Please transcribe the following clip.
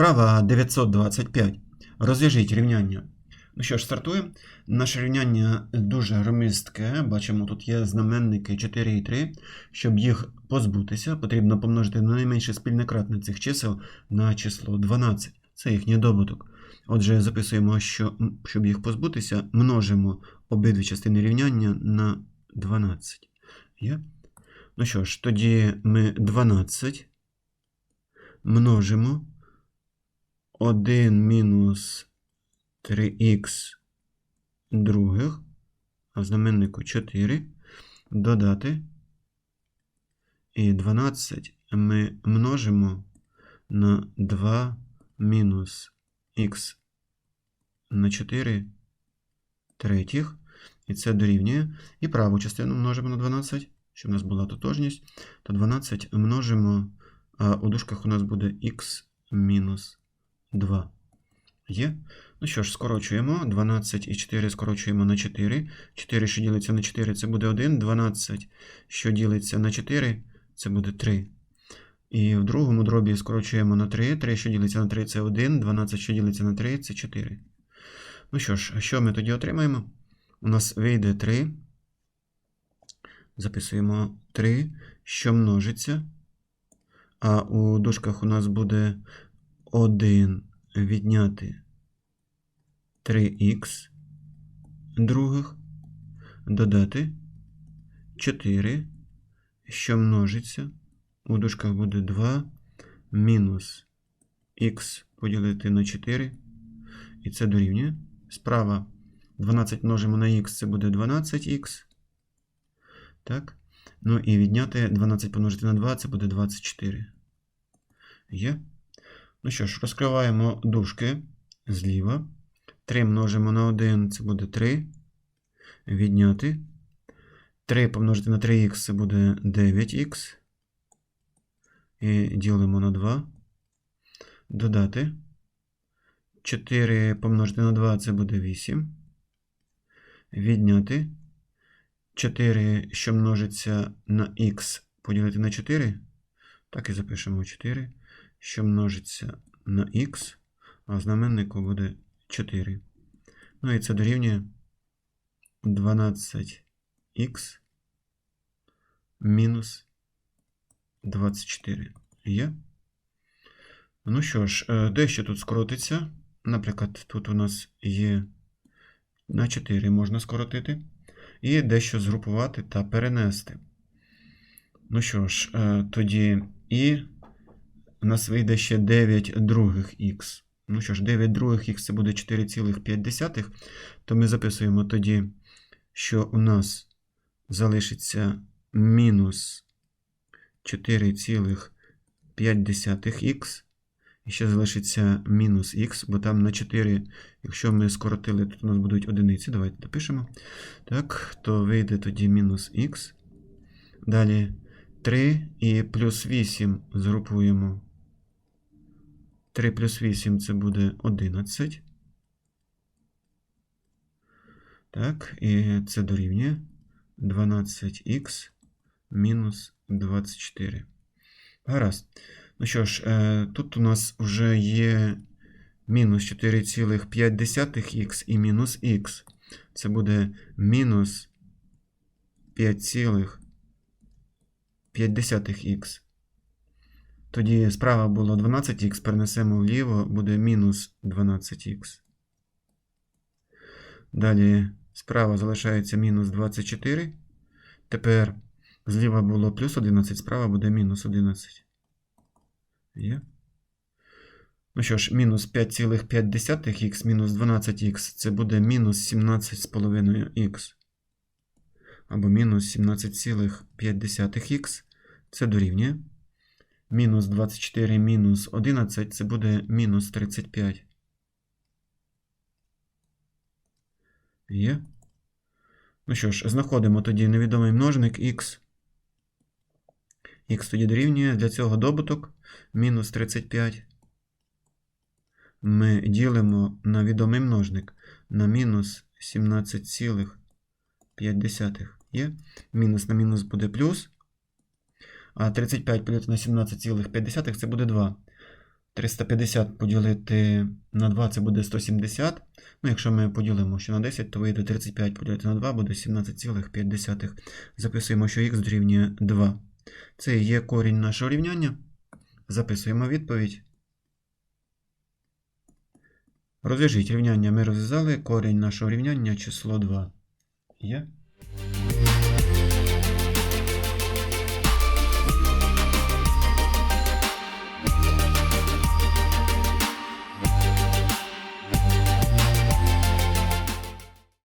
Вправа 925. Розв'яжіть рівняння. Ну що ж, стартуємо. Наше рівняння дуже громістке. Бачимо, тут є знаменники 4 і 3. Щоб їх позбутися, потрібно помножити на найменше спільне кратне цих чисел на число 12. Це їхній добуток. Отже, записуємо, що щоб їх позбутися, множимо обидві частини рівняння на 12. Є? Ну що ж, тоді ми 12 множимо 1 мінус 3х других, а в знаменнику 4, додати. І 12 ми множимо на 2 мінус х на 4 третіх. І це дорівнює. І праву частину множимо на 12, щоб у нас була тотожність. То 12 множимо, а у дужках у нас буде х мінус 2. Є? Ну що ж, скорочуємо. 12 і 4 скорочуємо на 4. 4, що ділиться на 4, це буде 1. 12, що ділиться на 4, це буде 3. І в другому дробі скорочуємо на 3. 3, що ділиться на 3, це 1. 12, що ділиться на 3, це 4. Ну що ж, а що ми тоді отримаємо? У нас вийде 3. Записуємо 3, що множиться. А у дужках у нас буде 1 відняти 3х других, додати 4, що множиться. У дужках буде 2 мінус х поділити на 4. І це дорівнює. Справа 12 множимо на х, це буде 12х. Так. Ну і відняти 12 помножити на 2, це буде 24. Є. Ну що ж, розкриваємо дужки зліва. 3 множимо на 1, це буде 3. Відняти. 3 помножити на 3х, це буде 9х. І ділимо на 2. Додати. 4 помножити на 2, це буде 8. Відняти. 4, що множиться на х, поділити на 4. Так і запишемо 4, що множиться на х, а знаменнику буде 4. Ну і це дорівнює 12х мінус 24. Є? Ну що ж, е, дещо тут скоротиться. Наприклад, тут у нас є на 4 можна скоротити. І дещо згрупувати та перенести. Ну що ж, е, тоді і у нас вийде ще 9 других х. Ну що ж, 9 других х це буде 4,5. То ми записуємо тоді, що у нас залишиться мінус 4,5х. І ще залишиться мінус х, бо там на 4, якщо ми скоротили, тут у нас будуть одиниці. Давайте допишемо. Так, то вийде тоді мінус х. Далі 3 і плюс 8 згрупуємо. 3 плюс 8 це буде 11. Так, і це дорівнює 12х мінус 24. Гаразд. Ну що ж, е, тут у нас вже є мінус 4,5х і мінус х. Це буде мінус 5,5х. Тоді справа було 12х, перенесемо вліво, буде мінус 12х. Далі справа залишається мінус 24. Тепер зліва було плюс 11, справа буде мінус 11. Є. Ну що ж, мінус 5,5х мінус 12х це буде мінус 17,5х. Або мінус 17,5х. Це дорівнює. Мінус 24 мінус 11 це буде мінус 35. Є. Ну що ж, знаходимо тоді невідомий множник х. Х тоді дорівнює для цього добуток мінус 35. Ми ділимо на відомий множник на мінус 17,5 є. Мінус на мінус буде плюс. А 35 поділити на 17,5 це буде 2. 350 поділити на 2 це буде 170. Ну, якщо ми поділимо ще на 10, то вийде 35 поділити на 2 буде 17,5. Записуємо, що х дорівнює 2. Це є корінь нашого рівняння. Записуємо відповідь. Розв'яжіть рівняння ми розв'язали. Корінь нашого рівняння число 2. Є.